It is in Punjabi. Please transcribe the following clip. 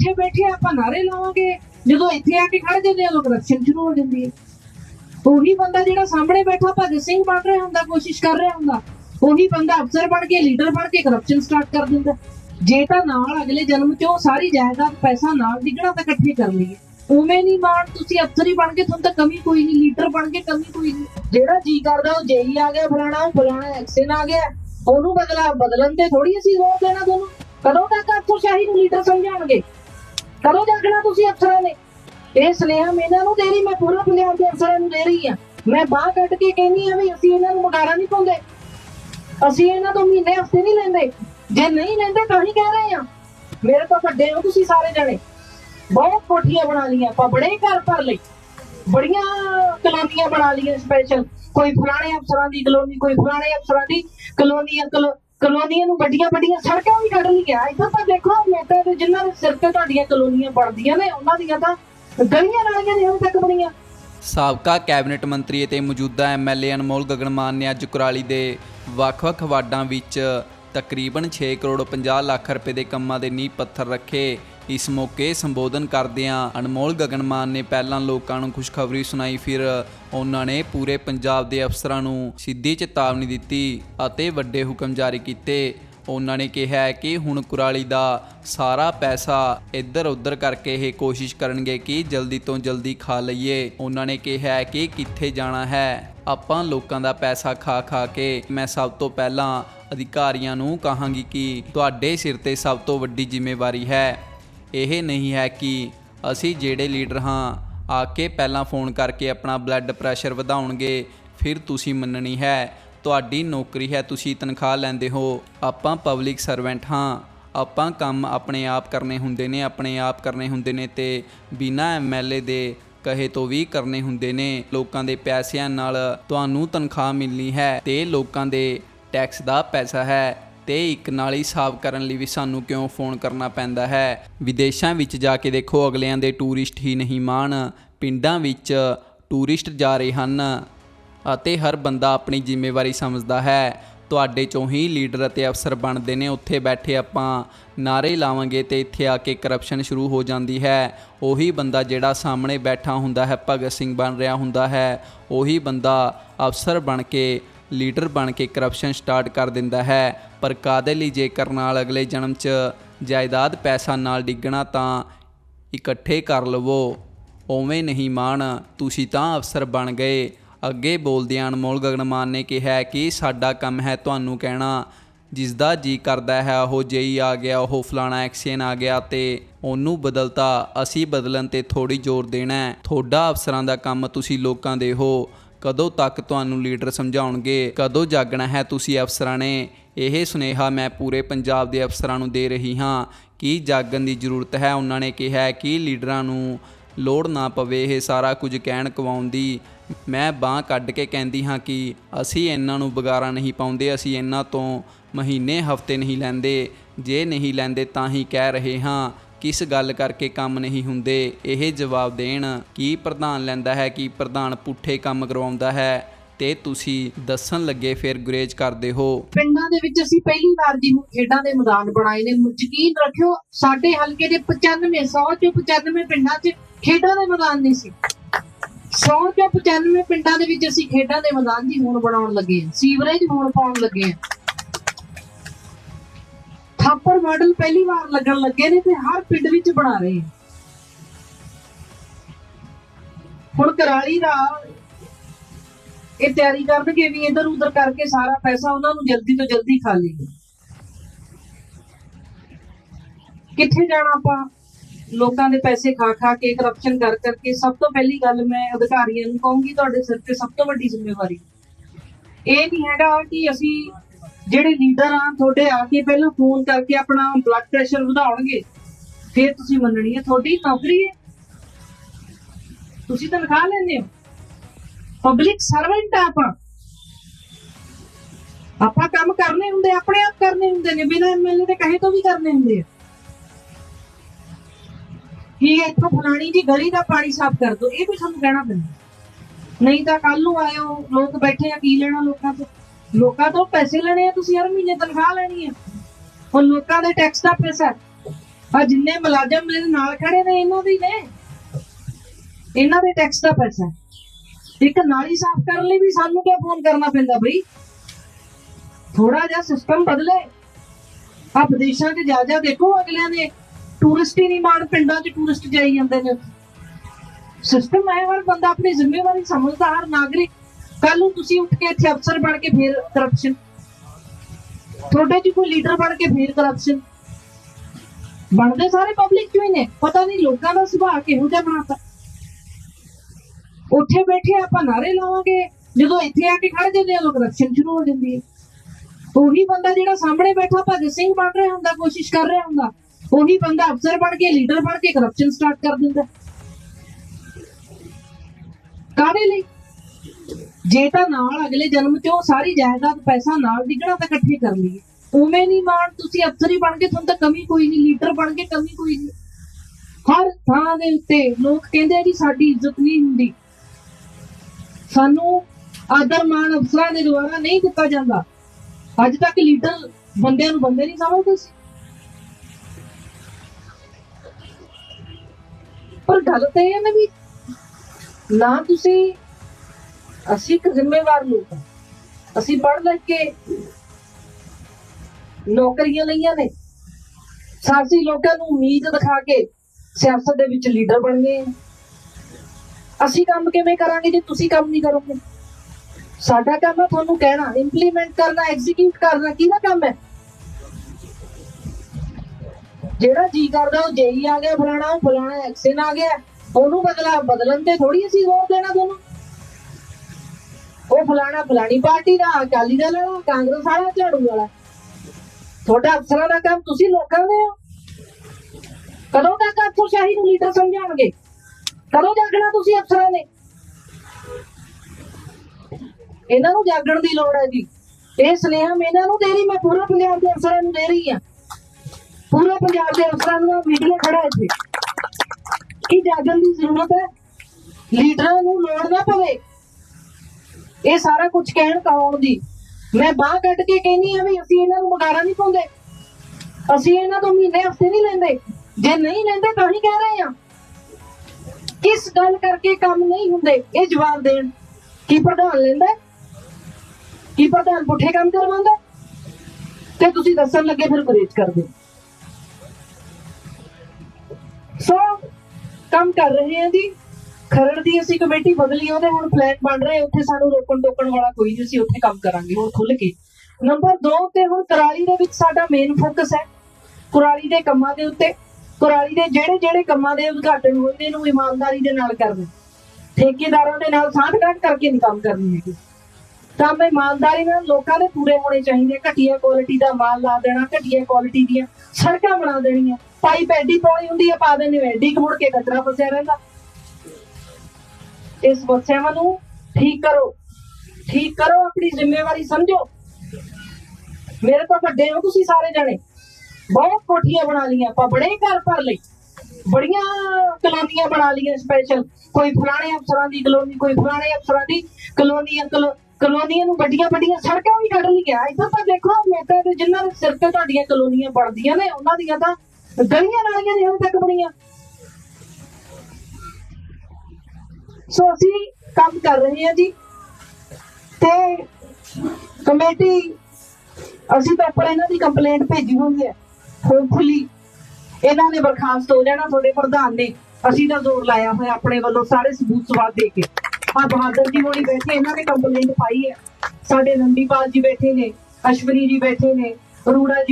ਉੱਥੇ ਬੈਠੇ ਆਪਾਂ ਨਾਰੇ ਲਾਵਾਂਗੇ। ਜਦੋਂ ਇੱਥੇ ਆ ਕੇ ਖੜ ਜਾਂਦੇ ਆ, ਲੋਕ ਕਰਪਸ਼ਨ ਸ਼ੁਰੂ ਹੋ ਜਾਂਦੀ ਹੈ। ਉਹੀ ਬੰਦਾ ਜਿਹੜਾ ਸਾਹਮਣੇ ਬੈਠਾ, ਭਗਤ ਸਿੰਘ ਬਣ ਰਿਹਾ ਹੁੰਦਾ, ਕੋਸ਼ਿਸ਼ ਕਰ ਰਿਹਾ ਹੁੰਦਾ। ਉਹੀ ਬੰਦਾ ਅਫਸਰ ਬਣ ਕੇ, ਲੀਡਰ ਬਣ ਕੇ ਕਰਪਸ਼ਨ ਸਟਾਰਟ ਕਰ ਦਿੰਦਾ। ਜੇ ਤਾਂ ਨਾਲ ਅਗਲੇ ਜਨਮ 'ਚ ਉਹ ਸਾਰੀ ਜਾਇਦਾਦ ਪੈਸਾ ਨਾਲ ਡਿੱਗਣਾ ਤਾਂ ਇਕੱਠੀ ਕਰ ਲਈਏ। ਉਵੇਂ ਨਹੀਂ ਮਾਣ, ਤੁਸੀਂ ਅਫਸਰ ਹੀ ਬਣ ਕੇ, ਤੁਹਾਨੂੰ ਤਾਂ ਕਮੀ ਕੋਈ ਨਹੀਂ, ਲੀਡਰ ਬਣ ਕੇ ਕਮੀ ਕੋਈ ਨਹੀਂ। ਜਿਹੜਾ ਜੀ ਕਰਦਾ, ਉਹ ਜੇਈ ਆ ਗਿਆ, ਫਲਾਣਾ ਉਹ ਫਲਾਣਾ ਐਕਸ਼ਨ ਆ ਗਿਆ। ਉਹਨੂੰ ਬਦਲਾ, ਬਦਲਣ ਤੇ ਥੋੜੀ ਅਸੀਂ ਰੋਕ ਦੇਣਾ ਤੁਹਾਨੂੰ ਕਦੋਂ ਤੱਕ ਅਫਸਰਸ਼ਾਹੀ ਨੂੰ ਲੀਡਰ ਸਮਝਾਉਣਗੇ? ਕਦੋਂ ਜਾਗਣਾ ਤੁਸੀਂ ਅਫਸਰਾਂ ਨੇ। ਇਹ ਸੁਨੇਹਾ ਮੈਂ ਇਹਨਾਂ ਨੂੰ ਦੇ ਰਹੀ, ਮੈਂ ਪੂਰਾ ਪੰਜਾਬ ਦੇ ਅਫਸਰਾਂ ਨੂੰ ਦੇ ਰਹੀ ਆ ਮੈਂ ਬਾਹ ਕੱਢ ਕੇ ਕਹਿੰਦੀ ਆ ਵੀ ਅਸੀਂ ਇਹਨਾਂ ਨੂੰ ਮਗਾਰਾ ਨਹੀਂ ਪਾਉਂਦੇ। ਅਸੀਂ ਇਹਨਾਂ ਤੋਂ ਮਹੀਨੇ, ਹਫ਼ਤੇ ਨਹੀਂ ਲੈਂਦੇ। ਜੇ ਨਹੀਂ ਲੈਂਦੇ ਤਾਂ ਹੀ ਕਹਿ ਰਹੇ ਆ ਮੇਰੇ ਤੋਂ ਵੱਡੇ ਹੋ ਤੁਸੀਂ ਸਾਰੇ ਜਣੇ। ਬਹੁਤ ਕੋਠੀਆਂ ਬਣਾ ਲਈਆਂ ਆਪਾਂ ਬੜੇ ਘਰ ਭਰ ਲਈ ਬੜੀਆਂ ਕਲੋਨੀਆਂ ਬਣਾ ਲਈਆਂ ਸਪੈਸ਼ਲ ਕੋਈ ਫਲਾਣੇ ਅਫਸਰਾਂ ਦੀ ਕਲੋਨੀ, ਕੋਈ ਫਲਾਣੇ ਅਫਸਰਾਂ ਦੀ ਕਲੋਨੀ ਕਲੋ- ਕਲੋਨੀਆਂ ਨੂੰ ਵੱਡੀਆਂ ਵੱਡੀਆਂ ਸੜਕਾਂ ਵੀ ਕੱਢ ਲਈਆਂ। ਇੱਧਰ ਤਾਂ ਦੇਖੋ ਲੋਕਾਂ ਦੇ ਜਿਨ੍ਹਾਂ ਦੇ ਸਿਰ ਤੇ ਤੁਹਾਡੀਆਂ ਕਲੋਨੀਆਂ ਬਣਦੀਆਂ ਨੇ, ਉਹਨਾਂ ਦੀਆਂ ਤਾਂ ਗਲੀਆਂ ਨਾਲੀਆਂ ਨਹੀਂ ਹੁਣ ਤੱਕ ਬਣੀਆਂ। ਸਾਬਕਾ ਕੈਬਨਿਟ ਮੰਤਰੀ ਅਤੇ ਮੌਜੂਦਾ ਐਮਐਲਏ ਅਨਮੋਲ ਗਗਨਮਾਨ ਨੇ ਅੱਜ ਕੁਰਾਲੀ ਦੇ ਵੱਖ-ਵੱਖ ਵਾਰਡਾਂ ਵਿੱਚ ਤਕਰੀਬਨ 6 ਕਰੋੜ 50 ਲੱਖ ਰੁਪਏ ਦੇ ਕੰਮਾਂ ਦੇ ਨੀਂਹ ਪੱਥਰ ਰੱਖੇ। ਇਸ ਮੌਕੇ ਸੰਬੋਧਨ ਕਰਦਿਆਂ ਅਨਮੋਲ ਗਗਨਮਾਨ ਨੇ ਪਹਿਲਾਂ ਲੋਕਾਂ ਨੂੰ ਖੁਸ਼ਖਬਰੀ ਸੁਣਾਈ, ਫਿਰ ਉਹਨਾਂ ਨੇ ਪੂਰੇ ਪੰਜਾਬ ਦੇ ਅਫਸਰਾਂ ਨੂੰ ਸਿੱਧੀ ਚੇਤਾਵਨੀ ਦਿੱਤੀ ਅਤੇ ਵੱਡੇ ਹੁਕਮ ਜਾਰੀ ਕੀਤੇ। ਉਹਨਾਂ ਨੇ ਕਿਹਾ ਕਿ ਹੁਣ ਕੁਰਾਲੀ ਦਾ ਸਾਰਾ ਪੈਸਾ ਇੱਧਰ ਉੱਧਰ ਕਰਕੇ ਇਹ ਕੋਸ਼ਿਸ਼ ਕਰਨਗੇ ਕਿ ਜਲਦੀ ਤੋਂ ਜਲਦੀ ਖਾ ਲਈਏ। ਉਹਨਾਂ ਨੇ ਕਿਹਾ ਕਿ ਕਿੱਥੇ ਜਾਣਾ ਹੈ? ਆਪਾਂ ਲੋਕਾਂ ਦਾ ਪੈਸਾ ਖਾ ਖਾ ਕੇ ਮੈਂ ਸਭ ਤੋਂ ਪਹਿਲਾਂ ਅਧਿਕਾਰੀਆਂ ਨੂੰ ਕਹਾਂਗੀ ਕਿ ਤੁਹਾਡੇ ਸਿਰ ਤੇ ਸਭ ਤੋਂ ਵੱਡੀ ਜ਼ਿੰਮੇਵਾਰੀ ਹੈ। ਇਹ ਨਹੀਂ ਹੈ ਕਿ ਅਸੀਂ ਜਿਹੜੇ ਲੀਡਰ ਹਾਂ ਆ ਕੇ ਪਹਿਲਾਂ ਫੋਨ ਕਰਕੇ ਆਪਣਾ ਬਲੱਡ ਪ੍ਰੈਸ਼ਰ ਵਧਾਉਣਗੇ, ਫਿਰ ਤੁਸੀਂ ਮੰਨਣੀ ਹੈ, ਤੁਹਾਡੀ ਨੌਕਰੀ ਹੈ, ਤੁਸੀਂ ਤਨਖਾਹ ਲੈਂਦੇ ਹੋ। ਆਪਾਂ ਪਬਲਿਕ ਸਰਵੈਂਟ ਹਾਂ, ਆਪਾਂ ਕੰਮ ਆਪਣੇ ਆਪ ਕਰਨੇ ਹੁੰਦੇ ਨੇ, ਆਪਣੇ ਆਪ ਕਰਨੇ ਹੁੰਦੇ ਨੇ ਤੇ ਬਿਨਾਂ ਐਮਐਲਏ ਦੇ ਕਹੇ ਤੋਂ ਵੀ ਕਰਨੇ ਹੁੰਦੇ ਨੇ। ਲੋਕਾਂ ਦੇ ਪੈਸਿਆਂ ਨਾਲ ਤੁਹਾਨੂੰ ਤਨਖਾਹ ਮਿਲਣੀ ਹੈ ਤੇ ਲੋਕਾਂ ਦੇ ਟੈਕਸ ਦਾ ਪੈਸਾ ਹੈ। ਤੇ ਇੱਕ ਨਾਲ ਹੀ ਸਾਫ਼ ਕਰਨ ਲਈ ਵੀ ਸਾਨੂੰ ਕਿਉਂ ਫੋਨ ਕਰਨਾ ਪੈਂਦਾ ਹੈ? ਵਿਦੇਸ਼ਾਂ ਵਿੱਚ ਜਾ ਕੇ ਦੇਖੋ, ਅਗਲਿਆਂ ਦੇ ਟੂਰਿਸਟ ਹੀ ਨਹੀਂ ਮਾਣ। ਪਿੰਡਾਂ ਵਿੱਚ ਟੂਰਿਸਟ ਜਾ ਰਹੇ ਹਨ ਅਤੇ ਹਰ ਬੰਦਾ ਆਪਣੀ ਜ਼ਿੰਮੇਵਾਰੀ ਸਮਝਦਾ ਹੈ। ਤੁਹਾਡੇ ਚੋਂ ਹੀ ਲੀਡਰ ਅਤੇ ਅਫਸਰ ਬਣਦੇ ਨੇ। ਉੱਥੇ ਬੈਠੇ ਆਪਾਂ ਨਾਰੇ ਲਾਵਾਂਗੇ ਤੇ ਇੱਥੇ ਆ ਕੇ ਕਰਪਸ਼ਨ ਸ਼ੁਰੂ ਹੋ ਜਾਂਦੀ ਹੈ। ਉਹੀ ਬੰਦਾ ਜਿਹੜਾ ਸਾਹਮਣੇ ਬੈਠਾ ਹੁੰਦਾ ਹੈ, ਭਗਤ ਸਿੰਘ ਬਣ ਰਿਹਾ ਹੁੰਦਾ ਹੈ, ਉਹੀ ਬੰਦਾ ਅਫਸਰ ਬਣ ਕੇ, ਲੀਡਰ ਬਣ ਕੇ ਕਰਪਸ਼ਨ ਸਟਾਰਟ ਕਰ ਦਿੰਦਾ ਹੈ। ਪਰ ਕਾਦੇ ਲਈ ਜੇਕਰ ਨਾਲ ਅਗਲੇ ਜਨਮ 'ਚ ਜਾਇਦਾਦ ਪੈਸਾ ਨਾਲ ਡਿੱਗਣਾ ਤਾਂ ਇਕੱਠੇ ਕਰ ਲਵੋ। ਉਵੇਂ ਨਹੀਂ ਮਾਣ, ਤੁਸੀਂ ਤਾਂ ਅਫਸਰ ਬਣ ਗਏ। ਅੱਗੇ ਬੋਲਦਿਆਂ ਅਨਮੋਲ ਗਗਨਮਾਨ ਨੇ ਕਿਹਾ, ਕਿ ਸਾਡਾ ਕੰਮ ਹੈ ਤੁਹਾਨੂੰ ਕਹਿਣਾ? ਜਿਸ ਦਾ ਜੀ ਕਰਦਾ ਹੈ, ਉਹ ਜੇਈ ਆ ਗਿਆ, ਉਹ ਫਲਾਣਾ ਐਕਸ਼ਨ ਆ ਗਿਆ ਤੇ ਉਹਨੂੰ ਬਦਲਤਾ। ਅਸੀਂ ਬਦਲਣ ਤੇ ਥੋੜੀ ਜ਼ੋਰ ਦੇਣਾ ਹੈ। ਤੁਹਾਡਾ ਅਫਸਰਾਂ ਦਾ ਕੰਮ ਤੁਸੀਂ ਲੋਕਾਂ ਦੇ ਹੋ। ਕਦੋਂ ਤੱਕ ਤੁਹਾਨੂੰ ਲੀਡਰ ਸਮਝਾਉਣਗੇ? ਕਦੋਂ ਜਾਗਣਾ ਹੈ ਤੁਸੀਂ ਅਫਸਰਾਂ ਨੇ? ਇਹ ਸੁਨੇਹਾ ਮੈਂ ਪੂਰੇ ਪੰਜਾਬ ਦੇ ਅਫਸਰਾਂ ਨੂੰ ਦੇ ਰਹੀ ਹਾਂ। ਕਿ ਜਾਗਣ ਦੀ ਜ਼ਰੂਰਤ ਹੈ? ਉਹਨਾਂ ਨੇ ਕਿਹਾ ਕਿ ਲੀਡਰਾਂ ਨੂੰ ਲੋੜ ਨਾ ਪਵੇ, ਇਹ ਸਾਰਾ ਕੁਝ ਕਹਿਣ ਕਵਾਉਣ ਦੀ। ਮੈਂ ਬਾਹ ਕੱਢ ਕੇ ਕਹਿੰਦੀ ਹਾਂ ਕਿ ਅਸੀਂ ਇਹਨਾਂ ਨੂੰ ਬਗਾਰਾ ਨਹੀਂ ਪਾਉਂਦੇ, ਅਸੀਂ ਇਹਨਾਂ ਤੋਂ ਮਹੀਨੇ, ਹਫ਼ਤੇ ਨਹੀਂ ਲੈਂਦੇ। ਜੇ ਨਹੀਂ ਲੈਂਦੇ ਤਾਂ ਹੀ ਕਹਿ ਰਹੇ ਹਾਂ, ਕਿਸ ਗੱਲ ਕਰਕੇ ਕੰਮ ਨਹੀਂ ਹੁੰਦੇ? ਇਹ ਜਵਾਬ ਦੇਣ ਕੀ ਪ੍ਰਧਾਨ ਲੈਂਦਾ ਹੈ, ਕਿ ਪ੍ਰਧਾਨ ਪੁੱਠੇ ਕੰਮ ਕਰਵਾਉਂਦਾ ਹੈ? ਤੇ ਤੁਸੀਂ ਦੱਸਣ ਲੱਗੇ, ਫਿਰ ਗੁਰੇਜ ਕਰਦੇ ਹੋ। ਪਿੰਡਾਂ ਦੇ ਵਿੱਚ ਅਸੀਂ ਪਹਿਲੀ ਵਾਰ ਜੀ ਖੇਡਾਂ ਦੇ ਮੈਦਾਨ ਬਣਾਏ ਨੇ। ਯਕੀਨ ਰੱਖਿਓ, ਸਾਡੇ ਹਲਕੇ ਦੇ 95 100 ਚੋਂ 95 ਪਿੰਡਾਂ 'ਚ ਖੇਡਾਂ ਦੇ ਮੈਦਾਨ ਨਹੀਂ ਸੀ। 100 ਚੋਂ 95 ਪਿੰਡਾਂ ਦੇ ਵਿੱਚ ਅਸੀਂ ਖੇਡਾਂ ਦੇ ਮੈਦਾਨ ਜੀ ਹੁਣ ਬਣਾਉਣ ਲੱਗੇ ਹਾਂ। ਸੀਵਰੇਜ ਹੁਣ ਪਾਉਣ ਲੱਗੇ ਹਾਂ। ਥਾਪਰ ਮਾਡਲ ਪਹਿਲੀ ਵਾਰ ਲੱਗਣ ਲੱਗੇ ਨੇ ਤੇ ਹਰ ਪਿੰਡ ਵਿੱਚ ਬਣਾ ਰਹੇ ਹਾਂ। ਹੁਣ ਕਰਾਲੀ ਦਾ ਇਹ ਤਿਆਰੀ ਕਰਨਗੇ ਵੀ ਇਧਰ ਉਧਰ ਕਰਕੇ ਸਾਰਾ ਪੈਸਾ ਉਹਨਾਂ ਨੂੰ ਜਲਦੀ ਤੋਂ ਜਲਦੀ ਖਾ ਲਈਏ। ਕਿੱਥੇ ਜਾਣਾ ਆਪਾਂ? ਲੋਕਾਂ ਦੇ ਪੈਸੇ ਖਾ ਖਾ ਕੇ ਕਰਪਸ਼ਨ ਕਰ ਕਰਕੇ ਸਭ ਤੋਂ ਪਹਿਲੀ ਗੱਲ ਮੈਂ ਅਧਿਕਾਰੀਆਂ ਨੂੰ ਕਹੂੰਗੀ, ਤੁਹਾਡੇ ਸਿਰ ਤੇ ਸਭ ਤੋਂ ਵੱਡੀ ਜ਼ਿੰਮੇਵਾਰੀ। ਇਹ ਨਹੀਂ ਹੈਗਾ ਕਿ ਅਸੀਂ ਜਿਹੜੇ ਲੀਡਰ ਆ ਤੁਹਾਡੇ ਆ ਕੇ ਪਹਿਲਾਂ ਫੋਨ ਕਰਕੇ ਆਪਣਾ ਬਲੱਡ ਪ੍ਰੈਸ਼ਰ ਵਧਾਉਣਗੇ। ਫਿਰ ਤੁਸੀਂ ਮੰਨਣੀ ਹੈ, ਤੁਹਾਡੀ ਨੌਕਰੀ ਹੈ। ਤੁਸੀਂ ਤਨਖਾਹ ਲੈਂਦੇ ਹੋ। ਪਬਲਿਕ ਸਰਵੈਂਟ ਆ ਆਪਾਂ। ਆਪਾਂ ਕੰਮ ਕਰਨੇ ਹੁੰਦੇ, ਆਪਣੇ ਆਪ ਕਰਨੇ ਹੁੰਦੇ ਨੇ, ਬਿਨਾਂ ਐਮਐਲਏ ਦੇ ਕਹੇ ਤੋਂ ਵੀ ਕਰਨੇ ਹੁੰਦੇ ਆ। ਹੀ ਇੱਥੋਂ ਫਲਾਣੀ ਜੀ ਗਲੀ ਦਾ ਪਾਣੀ ਸਾਫ਼ ਕਰ ਦੋ, ਇਹ ਵੀ ਤੁਹਾਨੂੰ ਕਹਿਣਾ ਪੈਂਦਾ। ਨਹੀਂ ਤਾਂ ਕੱਲ ਨੂੰ ਆਇਓ, ਲੋਕ ਬੈਠੇ ਆ, ਕੀ ਲੈਣਾ ਲੋਕਾਂ ਤੋਂ? ਲੋਕਾਂ ਤੋਂ ਪੈਸੇ ਲੈਣੇ ਆ, ਤੁਸੀਂ ਹਰ ਮਹੀਨੇ ਤਨਖਾਹ ਲੈਣੀ ਆ। ਹੁਣ ਲੋਕਾਂ ਦੇ ਟੈਕਸ ਦਾ ਪੈਸਾ ਆ ਜਿੰਨੇ ਮੁਲਾਜ਼ਮ ਮੇਰੇ ਨਾਲ ਖੜੇ ਨੇ, ਇਹਨਾਂ ਦੇ ਨੇ। ਇਹਨਾਂ ਦੇ ਟੈਕਸ ਦਾ ਪੈਸਾ ਇੱਕ ਨਾਲੀ ਸਾਫ਼ ਕਰਨ ਲਈ ਵੀ ਸਾਨੂੰ ਕਿਉਂ ਫੋਨ ਕਰਨਾ ਪੈਂਦਾ ਬਈ? ਥੋੜਾ ਜਿਹਾ ਸਿਸਟਮ ਬਦਲੇ। ਆ ਵਿਦੇਸ਼ਾਂ 'ਚ ਜਾ ਜਾ ਦੇਖੋ ਅਗਲਿਆਂ ਦੇ। ਟੂਰਿਸਟ ਹੀ ਨਹੀਂ ਮਾਣ ਪਿੰਡਾਂ 'ਚ ਟੂਰਿਸਟ ਜਾਈ ਜਾਂਦੇ ਨੇ। ਸਿਸਟਮ ਹੈ ਹਰ ਬੰਦਾ ਆਪਣੀ ਜ਼ਿੰਮੇਵਾਰੀ ਸਮਝਦਾ ਹਰ ਨਾਗਰਿਕ। ਕੱਲ ਨੂੰ ਤੁਸੀਂ ਉੱਠ ਕੇ ਇੱਥੇ ਅਫਸਰ ਬਣ ਕੇ ਫੇਰ ਕਰਪਸ਼ਨ ਤੁਹਾਡੇ 'ਚ ਕੋਈ ਲੀਡਰ ਬਣ ਕੇ ਫੇਰ ਕਰਪਸ਼ਨ ਬਣਦੇ ਸਾਰੇ ਪਬਲਿਕ ਚੋਂ ਨੇ? ਪਤਾ ਨਹੀਂ ਲੋਕਾਂ ਦਾ ਸੁਭਾਅ ਕਿਹੋ ਜਿਹਾ ਬਣਾਤਾ ਉੱਥੇ ਬੈਠੇ ਆਪਾਂ ਨਾਰੇ ਲਾਵਾਂਗੇ। ਜਦੋਂ ਇੱਥੇ ਆ ਕੇ ਖੜ ਜਾਂਦੇ ਆ, ਲੋਕ ਕਰਪਸ਼ਨ ਸ਼ੁਰੂ ਹੋ ਜਾਂਦੀ ਹੈ। ਉਹੀ ਬੰਦਾ ਜਿਹੜਾ ਸਾਹਮਣੇ ਬੈਠਾ ਭਗਤ ਸਿੰਘ ਬਣ ਰਿਹਾ ਹੁੰਦਾ, ਕੋਸ਼ਿਸ਼ ਕਰ ਰਿਹਾ ਹੁੰਦਾ, ਉਹੀ ਬੰਦਾ ਅਫਸਰ ਬਣ ਕੇ, ਲੀਡਰ ਬਣ ਕੇ ਕਰਪਸ਼ਨ ਸਟਾਰਟ ਕਰ ਦਿੰਦਾ। ਕਾਹਦੇ ਲਈ? ਜੇ ਤਾਂ ਨਾਲ ਅਗਲੇ ਜਨਮ ਚ ਉਹ ਸਾਰੀ ਜਾਇਦਾਦ ਪੈਸਾ ਨਾਲ ਡਿੱਗਣਾ ਤਾਂ ਇਕੱਠੇ ਕਰ ਲਈਏ। ਉਵੇਂ ਨਹੀਂ ਮਾਣ, ਤੁਸੀਂ ਅਫਸਰ ਹੀ ਬਣ ਕੇ, ਤੁਹਾਨੂੰ ਤਾਂ ਕਮੀ ਕੋਈ ਨਹੀਂ, ਲੀਡਰ ਬਣ ਕੇ ਕਮੀ ਕੋਈ ਨਹੀਂ। ਹਰ ਥਾਂ ਦੇ ਉੱਤੇ ਲੋਕ ਕਹਿੰਦੇ ਆ ਜੀ, ਸਾਡੀ ਇੱਜ਼ਤ ਨਹੀਂ ਹੁੰਦੀ। ਸਾਨੂੰ ਆਦਰ ਮਾਨ ਅਫਸਰਾਂ ਦੇ ਦੁਆਰਾ ਨਹੀਂ ਦਿੱਤਾ ਜਾਂਦਾ। ਅੱਜ ਤੱਕ ਲੀਡਰ ਬੰਦਿਆਂ ਨੂੰ ਬੰਦੇ ਨਹੀਂ ਸਮਝਦੇ ਸੀ। ਪਰ ਗੱਲ ਤਾਂ ਇਹ ਹੈ ਨਾ ਵੀ ਨਾ ਤੁਸੀਂ, ਅਸੀਂ ਇੱਕ ਜ਼ਿੰਮੇਵਾਰ ਲੋਕ ਅਸੀਂ ਪੜ੍ਹ ਲਿਖ ਕੇ ਨੌਕਰੀਆਂ ਲਈਆਂ ਨੇ। ਸਾਸੀ ਲੋਕਾਂ ਨੂੰ ਉਮੀਦ ਦਿਖਾ ਕੇ ਸਿਆਸਤ ਦੇ ਵਿੱਚ ਲੀਡਰ ਬਣ ਗਏ। ਅਸੀਂ ਕੰਮ ਕਿਵੇਂ ਕਰਾਂਗੇ ਜੇ ਤੁਸੀਂ ਕੰਮ ਨਹੀਂ ਕਰੋਗੇ? ਸਾਡਾ ਕੰਮ ਹੈ ਤੁਹਾਨੂੰ ਕਹਿਣਾ ਇੰਪਲੀਮੈਂਟ ਕਰਨਾ ਐਗਜ਼ੀਕਿਊਟ ਕਰਨਾ, ਕਿਹਦਾ ਕੰਮ ਹੈ? ਜਿਹੜਾ ਜੀ ਕਰਦਾ ਉਹ ਜੇਈ ਆ ਗਿਆ, ਫਲਾਣਾ ਉਹ ਫਲਾਣਾ ਐਕਸ਼ਨ ਆ ਗਿਆ, ਉਹਨੂੰ ਬਦਲਾ, ਬਦਲਣ ਤੇ ਥੋੜੀ ਅਸੀਂ ਜ਼ੋਰ ਦੇਣਾ ਤੁਹਾਨੂੰ। ਉਹ ਫਲਾਣਾ, ਫਲਾਣੀ ਪਾਰਟੀ ਦਾ, ਅਕਾਲੀ ਦਲ ਵਾਲਾ, ਕਾਂਗਰਸ ਵਾਲਾ, ਝਾੜੂ ਵਾਲਾ। ਤੁਹਾਡਾ ਅਫਸਰਾਂ ਦਾ ਕੰਮ ਤੁਸੀਂ ਲੋਕਾਂ ਦੇ ਹੋ। ਕਦੋਂ ਤੱਕ ਅਫਸਰਸ਼ਾਹੀ ਨੂੰ ਲੀਡਰ ਸਮਝਾਉਣਗੇ? ਕਦੋਂ ਜਾਗਣਾ ਤੁਸੀਂ ਅਫਸਰਾਂ ਨੇ। ਇਹਨਾਂ ਨੂੰ ਜਾਗਣ ਦੀ ਲੋੜ ਹੈ ਜੀ। ਇਹ ਸੁਨੇਹਾ ਮੈਂ ਇਹਨਾਂ ਨੂੰ ਦੇ ਰਹੀ, ਮੈਂ ਪੂਰੇ ਪੰਜਾਬ ਦੇ ਅਫਸਰਾਂ ਨੂੰ ਦੇ ਰਹੀ ਹਾਂ। ਪੂਰੇ ਪੰਜਾਬ ਦੇ ਅਫਸਰਾਂ ਨੂੰ ਮੀਡੀਆ ਖੜਾ ਇੱਥੇ। ਕੀ ਜਾਗਣ ਦੀ ਜ਼ਰੂਰਤ ਹੈ? ਲੀਡਰਾਂ ਨੂੰ ਲੋੜ ਨਾ ਪਵੇ। ਇਹ ਸਾਰਾ ਕੁਝ ਕਹਿਣ ਕਾਉਣ ਦੀ? ਮੈਂ ਬਾਹ ਕੱਢ ਕੇ ਕਹਿੰਨੀ ਆ ਵੀ ਅਸੀਂ ਇਹਨਾਂ ਨੂੰ ਮਗਾਰਾ ਨਹੀਂ ਪਾਉਂਦੇ। ਅਸੀਂ ਇਹਨਾਂ ਤੋਂ ਮਹੀਨੇ ਹਫ਼ਤੇ ਨਹੀਂ ਲੈਂਦੇ। ਜੇ ਨਹੀਂ ਲੈਂਦੇ ਤਾਂ ਹੀ ਕਹਿ ਰਹੇ ਆ ਕਿਸ ਗੱਲ ਕਰਕੇ ਕੰਮ ਨਹੀਂ ਹੁੰਦੇ। ਇਹ ਜਵਾਬ ਦੇਣ। ਕੀ ਪ੍ਰਧਾਨ ਲੈਂਦਾ ਕੀ ਪ੍ਰਧਾਨ ਪੁੱਠੇ ਕੰਮ ਕਰਵਾਉਂਦਾ ਤੇ ਤੁਸੀਂ ਦੱਸਣ ਲੱਗੇ ਫਿਰ ਗੁਰੇਜ ਕਰਦੇ ਸੋ, ਕੰਮ ਕਰ ਰਹੇ ਆ ਜੀ। ਖਰੜ ਦੀ ਅਸੀਂ ਕਮੇਟੀ ਬਦਲੀ, ਉਹਦੇ ਹੁਣ ਪਲਾਨ ਬਣ ਰਹੇ। ਉੱਥੇ ਸਾਨੂੰ ਰੋਕਣ ਟੋਕਣ ਵਾਲਾ ਕੋਈ ਨਹੀਂ, ਅਸੀਂ ਉੱਥੇ ਕੰਮ ਕਰਾਂਗੇ। ਹੁਣ ਖੁੱਲ ਕੇ। ਨੰਬਰ 2 ਤੇ ਹੁਣ ਕਰਾਲੀ ਦੇ ਵਿੱਚ ਸਾਡਾ ਮੇਨ ਫੋਕਸ ਹੈ। ਕੁਰਾਲੀ ਦੇ ਕੰਮਾਂ ਦੇ ਉੱਤੇ। ਕੁਰਾਲੀ ਦੇ ਜਿਹੜੇ ਜਿਹੜੇ ਕੰਮਾਂ ਦੇ ਉਦਘਾਟਨ ਹੋਏ ਨੇ ਨੂੰ ਇਮਾਨਦਾਰੀ ਦੇ ਨਾਲ ਕਰਨਾ। ਠੇਕੇਦਾਰਾਂ ਦੇ ਨਾਲ ਸਾਂਠ-ਗਾਂਠ ਕਰਕੇ ਨਹੀਂ ਕੰਮ ਕਰਨੀ ਹੈਗੀ। ਤਾਂ ਮੈਂ ਇਮਾਨਦਾਰੀ ਨਾਲ ਲੋਕਾਂ ਦੇ ਪੂਰੇ ਹੋਣੇ ਚਾਹੀਦੇ ਘਟੀਆ ਕੁਆਲਿਟੀ ਦਾ ਮਾਲ ਲਾ ਦੇਣਾ, ਘਟੀਆ ਕੁਆਲਿਟੀ ਦੀਆਂ ਸੜਕਾਂ ਬਣਾ ਦੇਣੀਆਂ। ਪਾਈਪ ਐਡੀ ਪਾਉਣੀ ਹੁੰਦੀ ਹੈ ਪਾ ਦੇਣੀ ਐਡੀ ਕੁ ਕੇ ਕਚਰਾ ਫਸਿਆ ਰਹਿੰਦਾ। ਇਸ ਸਮੱਸਿਆਵਾਂ ਨੂੰ ਠੀਕ ਕਰੋ। ਠੀਕ ਕਰੋ, ਆਪਣੀ ਜ਼ਿੰਮੇਵਾਰੀ ਸਮਝੋ। ਮੇਰੇ ਤੋਂ ਵੱਡੇ ਹੋ ਤੁਸੀਂ ਸਾਰੇ ਜਾਣੇ। ਬਹੁਤ ਕੋਠੀਆਂ ਬਣਾ ਲਈਆਂ, ਆਪਾਂ ਬੜੇ ਘਰ ਭਰ ਲਈ ਬੜੀਆਂ ਕਲੋਨੀਆਂ ਬਣਾ ਲਈਆਂ ਸਪੈਸ਼ਲ ਕੋਈ ਫਲਾਣੇ ਅਫਸਰਾਂ ਦੀ ਕਲੋਨੀ, ਕੋਈ ਫਲਾਣੇ ਅਫਸਰਾਂ ਦੀ ਕਲੋਨੀਆਂ ਕਲੋ- ਕਲੋਨੀਆਂ ਨੂੰ ਵੱਡੀਆਂ ਵੱਡੀਆਂ ਸੜਕਾਂ ਵੀ ਕੱਢ ਲਈਆਂ। ਇੱਧਰ ਤਾਂ ਦੇਖੋ, ਲੋਕਾਂ ਦੇ ਜਿਨ੍ਹਾਂ ਦੇ ਸਿਰ ਤੇ ਤੁਹਾਡੀਆਂ ਕਲੋਨੀਆਂ ਬਣਦੀਆਂ ਨੇ, ਉਹਨਾਂ ਦੀਆਂ ਤਾਂ ਗਲੀਆਂ ਨਾਲੀਆਂ ਨਹੀਂ ਹੁਣ ਤੱਕ ਬਣੀਆਂ। ਸੋ ਅਸੀਂ ਕੰਮ ਕਰ ਰਹੇ ਹਾਂ ਜੀ। ਤੇ ਕਮੇਟੀ, ਅਸੀਂ ਤਾਂ ਉੱਪਰ ਇਹਨਾਂ ਦੀ ਕੰਪਲੇਂਟ ਭੇਜੀ ਹੋਈ ਹੈ। ਹੋਪਫੁਲੀ ਇਹਨਾਂ ਨੇ ਬਰਖਾਸਤ ਹੋ ਜਾਣਾ, ਤੁਹਾਡੇ ਪ੍ਰਧਾਨ ਨੇ। ਅਸੀਂ ਤਾਂ ਜ਼ੋਰ ਲਾਇਆ ਹੋਇਆ ਆਪਣੇ ਵੱਲੋਂ ਸਾਰੇ ਸਬੂਤ ਸਵਾਦ ਦੇ ਕੇ। ਆ ਬਹਾਦਰ ਜੀ ਹੋਣੀ ਬੈਠੇ, ਇਹਨਾਂ ਨੇ ਕੰਪਲੇਂਟ ਪਾਈ ਹੈ। ਸਾਡੇ ਨੰਦੀਪਾਲ ਜੀ ਬੈਠੇ ਨੇ, ਅਸ਼ਵਨੀ ਜੀ ਬੈਠੇ ਨੇ, ਅਰੂੜਾ ਜੀ